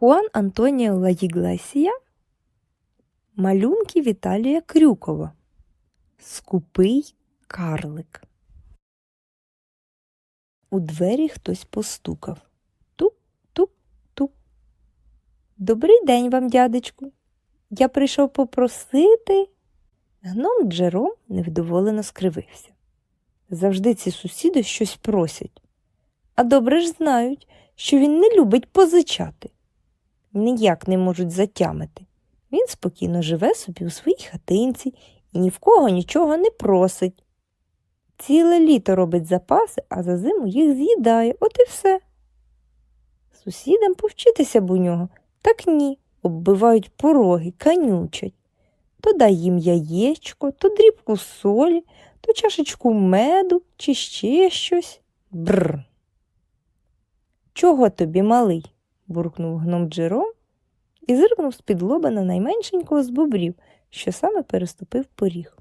Хуан Антоніо Лагіглесія, малюнки Віталія Крюкова. Скупий карлик. У двері хтось постукав. Тук, тук, тук. Добрий день вам, дядечку. Я прийшов попросити. Гном Джером невдоволено скривився. Завжди ці сусіди щось просять, а добре ж знають, що він не любить позичати. Ніяк не можуть затямити. Він спокійно живе собі у своїй хатинці і ні в кого нічого не просить. Ціле літо робить запаси, а за зиму їх з'їдає, от і все. Сусідам повчитися б у нього, так ні, оббивають пороги, канючать. То дай їм яєчко, то дрібку солі, то чашечку меду чи ще щось. Бррр. Чого тобі, малий? Буркнув гном Джером і зиркнув з-під лоба на найменшенького з бобрів, що саме переступив поріг.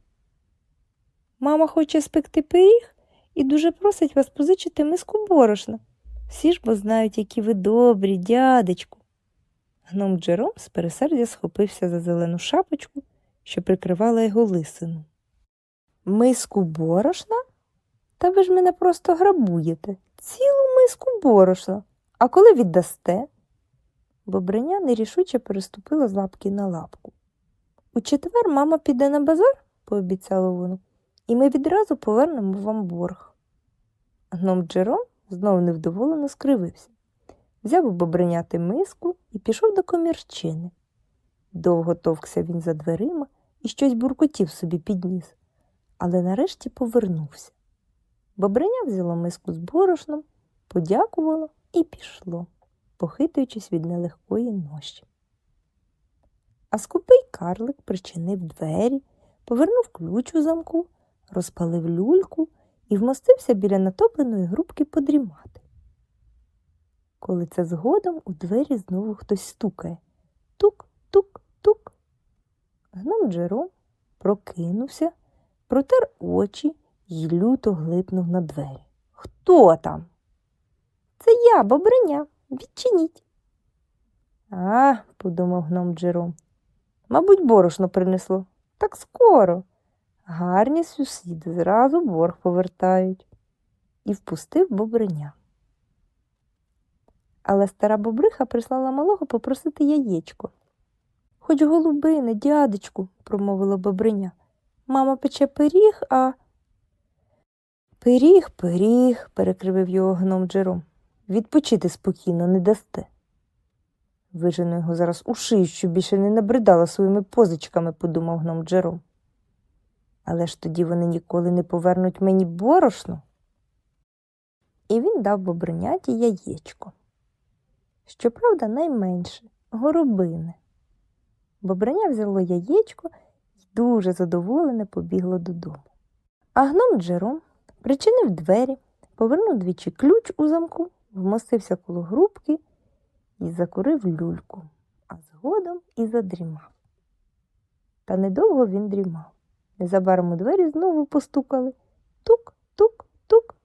Мама хоче спекти пиріг і дуже просить вас позичити миску борошна. Всі ж бо знають, які ви добрі, дядечку. Гном Джером з пересердя схопився за зелену шапочку, що прикривала його лисину. Миску борошна? Та ви ж мене просто грабуєте. Цілу миску борошна. А коли віддасте? Бобриня нерішуче переступила з лапки на лапку. У четвер мама піде на базар, пообіцяло воно, і ми відразу повернемо вам борг. Гном Джером знов невдоволено скривився. Взяв у бобриняти миску і пішов до комірчини. Довго товкся він за дверима і щось буркотів собі підніс, але нарешті повернувся. Бобриня взяла миску з борошном, подякувала і пішло, похитуючись від нелегкої ноші. А скупий карлик причинив двері, повернув ключ у замку, розпалив люльку і вмостився біля натопленої грубки подрімати. Коли це згодом у двері знову хтось стукає тук, тук, тук. Гном Джером прокинувся, протер очі й люто глипнув на двері. Хто там? Це я, бобриня. Відчиніть. А, подумав гном Джером. Мабуть, борошно принесло. Так скоро. Гарні сусіди зразу борг повертають. І впустив бобриня. Але стара бобриха прислала малого попросити яєчко. Хоч голубине, дядечку, промовила бобриня. Мама пече пиріг, а. Пиріг, пиріг, перекривив його гном Джером. Відпочити спокійно не дасте. Вижену його зараз у шию, щоб більше не набридала своїми позичками, подумав гном Джером. Але ж тоді вони ніколи не повернуть мені борошно. І він дав бобриняті яєчко. Щоправда, найменше горобине. Бобриня взяло яєчко і дуже задоволене побігло додому. А гном Джером причинив двері, повернув двічі ключ у замку, вмостився коло грубки і закурив люльку, а згодом і задрімав. Та недовго він дрімав. Незабаром у двері знову постукали тук, тук, тук.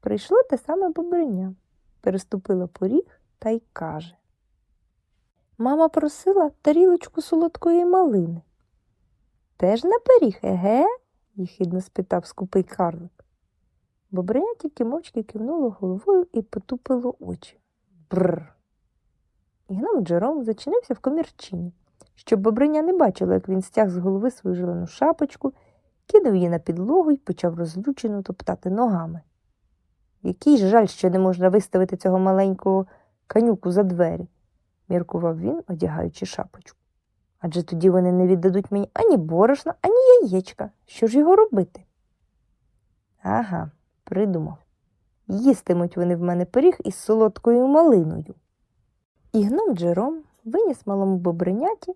Прийшло те саме бобриня, переступила поріг та й каже. Мама просила тарілочку солодкої малини. Теж на пиріг, еге? їхідно спитав скупий карлик. Бобриня тільки мовчки кивнуло головою і потупило очі. Бррр. Гном Джером зачинився в комірчині, щоб бобриня не бачила, як він стяг з голови свою зелену шапочку, кинув її на підлогу і почав розлючено топтати ногами. Який жаль, що не можна виставити цього маленького канюку за двері, міркував він, одягаючи шапочку. Адже тоді вони не віддадуть мені ані борошна, ані яєчка. Що ж його робити? Ага, придумав. Їстимуть вони в мене пиріг із солодкою малиною. І гном Джером виніс малому бобриняті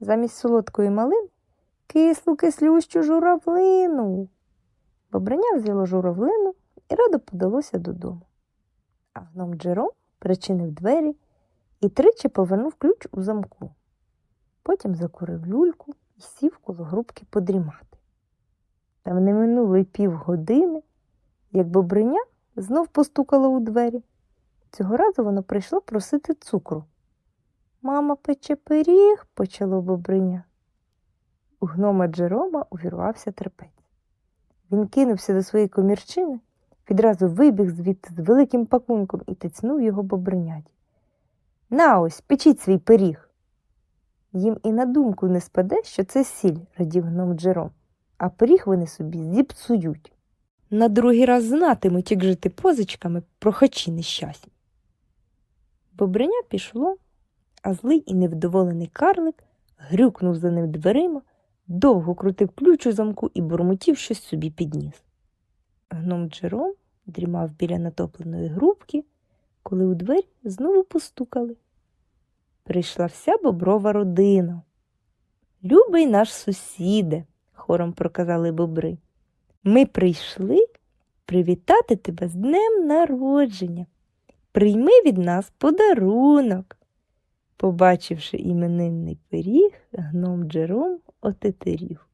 замість солодкої малини кислу кислющу журавлину. Бобриня взяло журавлину і радо подалося додому. А гном Джером причинив двері і тричі повернув ключ у замку. Потім закурив люльку і сів коло грубки подрімати. Там не минуло й півгодини, як бобриня знов постукало у двері. Цього разу воно прийшло просити цукру. Мама пече пиріг, почало бобриня. У гнома Джерома увірвався терпець. Він кинувся до своєї комірчини, відразу вибіг звідти з великим пакунком і тицнув його бобриняті. На ось, печіть свій пиріг. Їм і на думку не спаде, що це сіль, радів гном Джером, а пиріг вони собі зіпсують. На другий раз знатимуть, як жити позичками, прохачі нещасні. Бобриня пішло, а злий і невдоволений карлик грюкнув за ним дверима, довго крутив ключ у замку і бурмотів щось собі підніс. Гном Джером дрімав біля натопленої грубки, коли у двері знову постукали. Прийшла вся боброва родина. Любий наш сусіде, хором проказали бобри. Ми прийшли привітати тебе з днем народження. Прийми від нас подарунок. Побачивши іменинний пиріг, гном Джером отетерів.